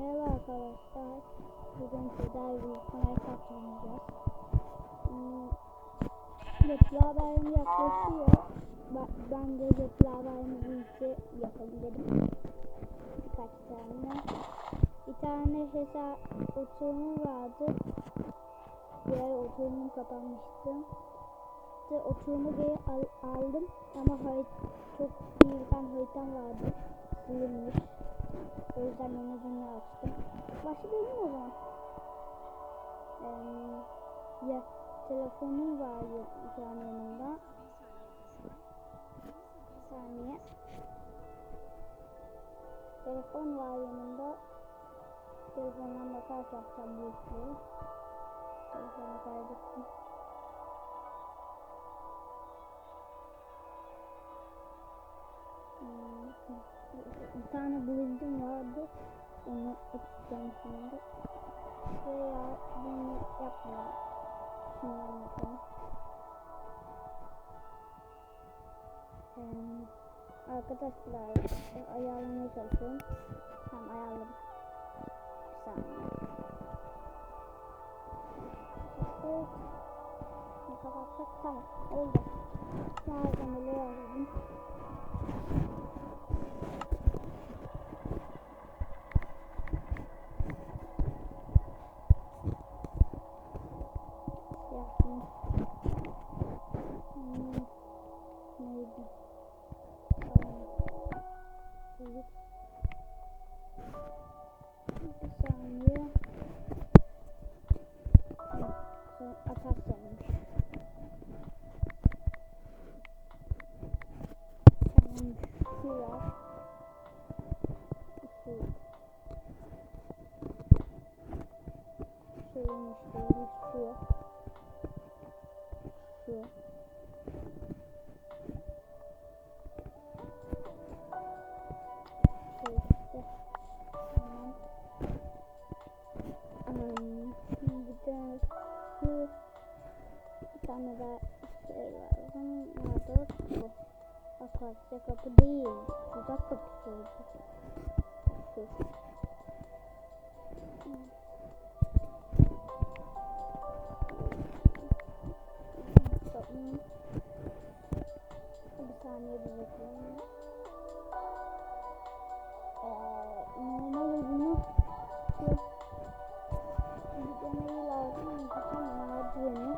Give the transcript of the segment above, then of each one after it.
Merhaba arkadaşlar. Bugün kanal oynayacağız. Hmm, Zıpla bayramı yaklaşıyor. Ben, de büyükçe yapalım dedim. Birkaç tane. Bir tane hesap oturumu vardı. Diğer oturumum kapanmıştı. İşte oturumu geri al, aldım ama harit çok iyi bir tane haritam vardı. Silinmiş. O yüzden menüsünü açtım. Başlayalım o zaman. Ee, ya telefonum var şu an yanımda. Bir saniye. Telefon var yanımda. Telefondan bakarak yapacağım bu işleri. Telefonu kaydettim. Bir tane building vardı. Onu açacağım şimdi. Veya bunu yapmayalım. Şundan yapalım. Ee, arkadaşlar ayarlamaya çalışıyorum. Tamam ayarladım. Bir saniye. Evet. Kapatsak tamam oldu. Malzemeleri alalım. yaptım. Şu bir tane daha şey lazım. Nerede bu? Akasya kapı değil. Uzak kapısı oldu. Şu. Bir saniye bir bakalım. Ee, normal bunu deneyi lazım. Bütün merdiveni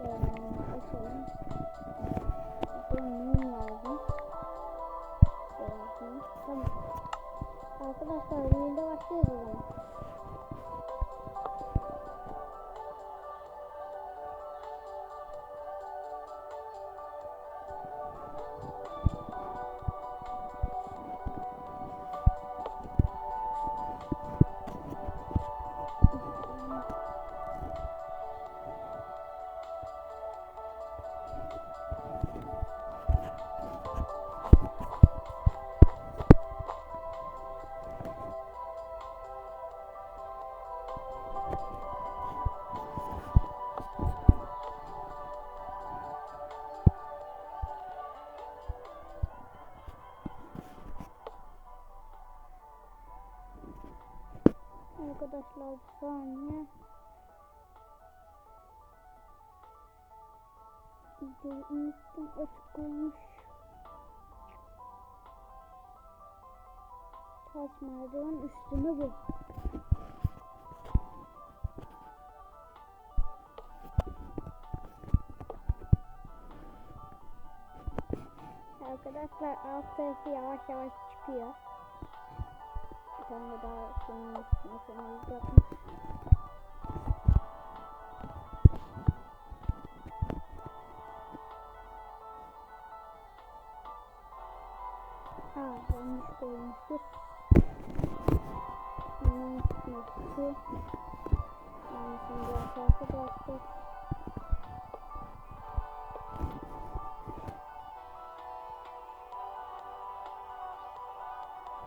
ee, açalım. Bunun lazım. Yapayım. Tamam. Arkadaşlar oyunda başlıyoruz o zaman. Saniye. Videoyu unuttum açık olmuş. Taş merdiven üstüne bu. Arkadaşlar alt tarafı yavaş yavaş çıkıyor. Bir tane daha şunun üstüne Ha, yanlış koymuşuz. Bunun şu. Yani şimdi arkadaşlar.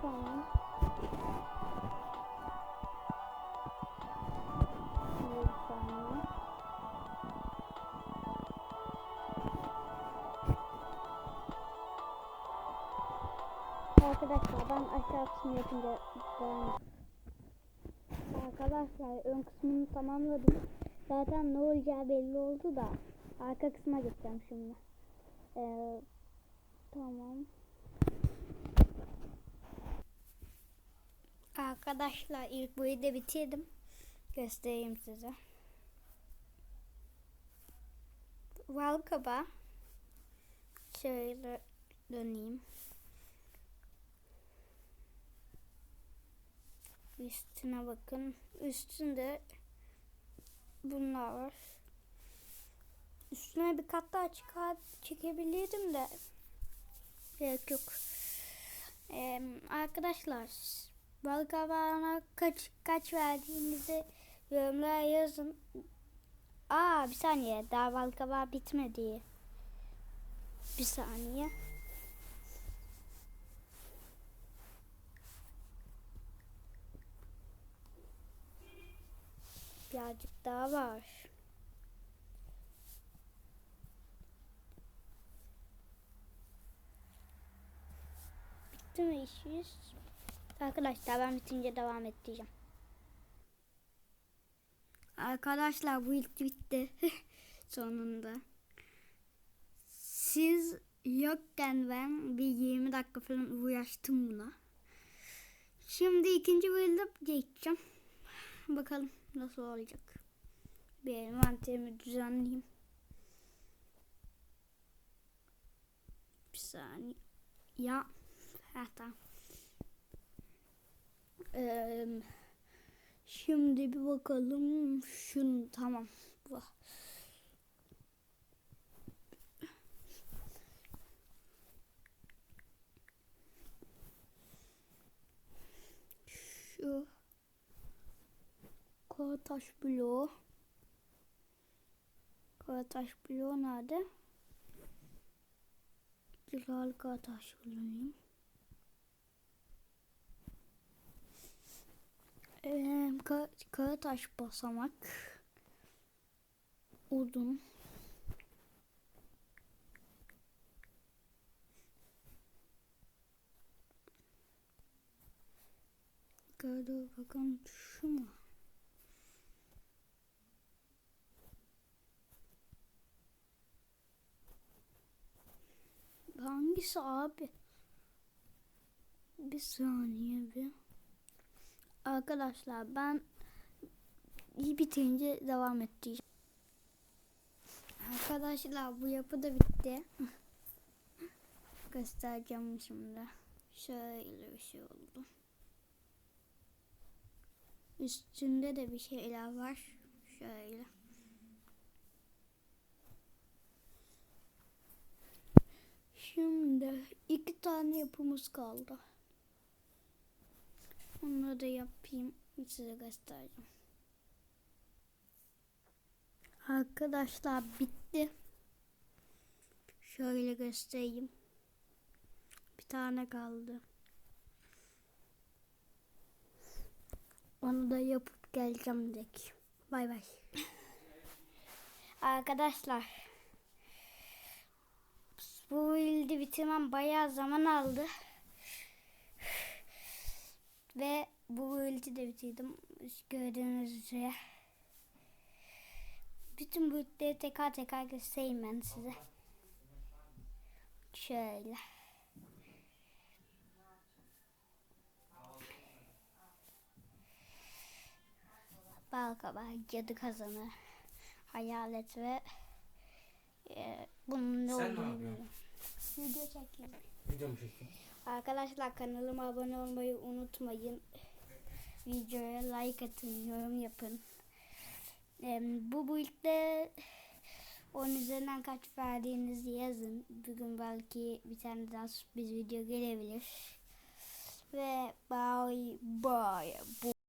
Tamam. Kısmı yapınca devam Arkadaşlar ön kısmını tamamladım. Zaten ne olacağı belli oldu da arka kısma geçeceğim şimdi. Ee, tamam. Arkadaşlar ilk boyu da bitirdim. Göstereyim size. Valkaba. Şöyle döneyim. Üstüne bakın. Üstünde bunlar var. Üstüne bir kat daha çıkar, çekebilirdim de gerek yok. Ee, arkadaşlar balık kabağına kaç kaç verdiğinizi yorumlara yazın. Aa bir saniye daha balık bitmedi. Bir saniye. Birazcık daha var. Bitti mi işimiz? Arkadaşlar ben bitince devam edeceğim. Arkadaşlar bu ilk bitti. Sonunda. Siz yokken ben bir 20 dakika falan uğraştım buna. Şimdi ikinci bölümde geçeceğim. Bakalım nasıl olacak. Bir envanterimi düzenleyeyim. Bir saniye. Ya. Ha tamam. Ee, şimdi bir bakalım. Şunu tamam. Şu Kara taş bloğu. Kara taş bloğu nerede? Cilalı kara taş kullanayım. Ee, kara, kara taş basamak. Odun. Gördüğü bakın şu mu? Hangisi abi? Bir saniye bir. Arkadaşlar ben iyi bitince devam edeceğim. Arkadaşlar bu yapı da bitti. Göstereceğim şimdi. Şöyle bir şey oldu. Üstünde de bir şeyler var. Şöyle. Şimdi iki tane yapımız kaldı. Onları da yapayım. Size göstereceğim. Arkadaşlar bitti. Şöyle göstereyim. Bir tane kaldı. Onu da yapıp geleceğim direkt. Bay bay. Arkadaşlar bu ildi bitirmem bayağı zaman aldı. Ve bu ildi de bitirdim. Gördüğünüz üzere. Bütün bu iltleri tekrar tekrar göstereyim ben size. Şöyle. Balkabağı, cadı kazanı, hayalet ve e, bunun ne olduğunu yapıyorsun? Video çekiyorum. Video mu çektin? Arkadaşlar kanalıma abone olmayı unutmayın. Videoya like atın, yorum yapın. Em, bu build'de 10 üzerinden kaç verdiğinizi yazın. Bugün belki bir tane daha sürpriz video gelebilir. Ve bye bye. Bu